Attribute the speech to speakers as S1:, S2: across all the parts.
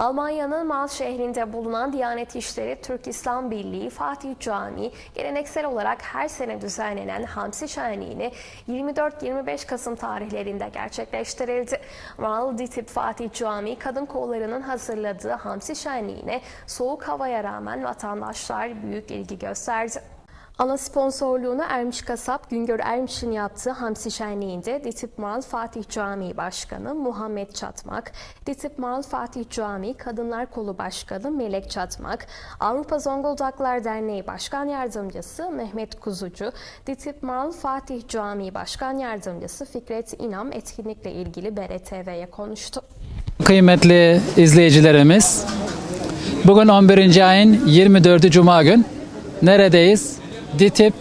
S1: Almanya'nın Mal şehrinde bulunan Diyanet İşleri Türk İslam Birliği Fatih Camii geleneksel olarak her sene düzenlenen Hamsi Şenliği'ni 24-25 Kasım tarihlerinde gerçekleştirildi. Mal Ditip Fatih Camii kadın kollarının hazırladığı Hamsi Şenliği'ne soğuk havaya rağmen vatandaşlar büyük ilgi gösterdi. Ana sponsorluğunu Ermiş Kasap Güngör Ermiş'in yaptığı Hamsi Şenliği'nde Ditip Mal Fatih Camii Başkanı Muhammed Çatmak, Ditip Mal Fatih Camii Kadınlar Kolu Başkanı Melek Çatmak, Avrupa Zonguldaklar Derneği Başkan Yardımcısı Mehmet Kuzucu, Ditip Mal Fatih Camii Başkan Yardımcısı Fikret İnam etkinlikle ilgili BRTV'ye konuştu.
S2: Kıymetli izleyicilerimiz, bugün 11. ayın 24'ü Cuma gün neredeyiz? DİTİB,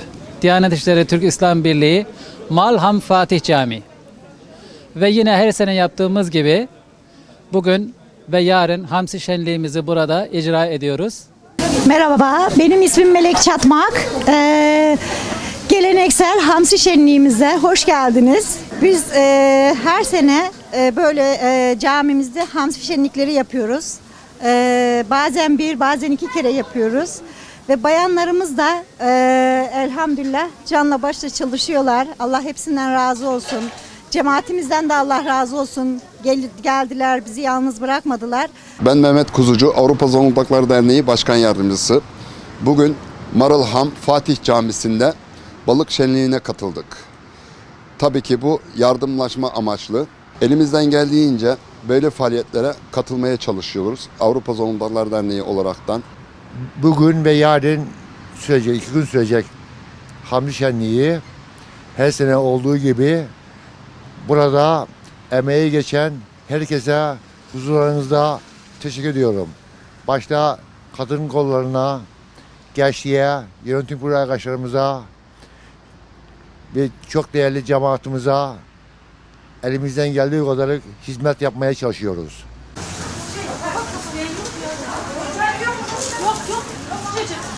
S2: Diyanet İşleri Türk İslam Birliği, Malham Fatih Camii. Ve yine her sene yaptığımız gibi bugün ve yarın Hamsi Şenliğimizi burada icra ediyoruz.
S3: Merhaba, benim ismim Melek Çatmak. Ee, geleneksel Hamsi Şenliğimize hoş geldiniz. Biz e, her sene e, böyle e, camimizde Hamsi Şenlikleri yapıyoruz. E, bazen bir, bazen iki kere yapıyoruz. Ve bayanlarımız da e, elhamdülillah canla başla çalışıyorlar. Allah hepsinden razı olsun. Cemaatimizden de Allah razı olsun. Gel, geldiler, bizi yalnız bırakmadılar.
S4: Ben Mehmet Kuzucu, Avrupa Zonguldaklar Derneği Başkan Yardımcısı. Bugün Marılham Fatih Camisi'nde balık şenliğine katıldık. Tabii ki bu yardımlaşma amaçlı. Elimizden geldiğince böyle faaliyetlere katılmaya çalışıyoruz. Avrupa Zonguldaklar Derneği olaraktan
S5: bugün ve yarın sürecek, iki gün sürecek Hamdi Şenliği her sene olduğu gibi burada emeği geçen herkese huzurlarınızda teşekkür ediyorum. Başta kadın kollarına, gençliğe, yönetim kurulu arkadaşlarımıza ve çok değerli cemaatimize elimizden geldiği kadar hizmet yapmaya çalışıyoruz. Go, go.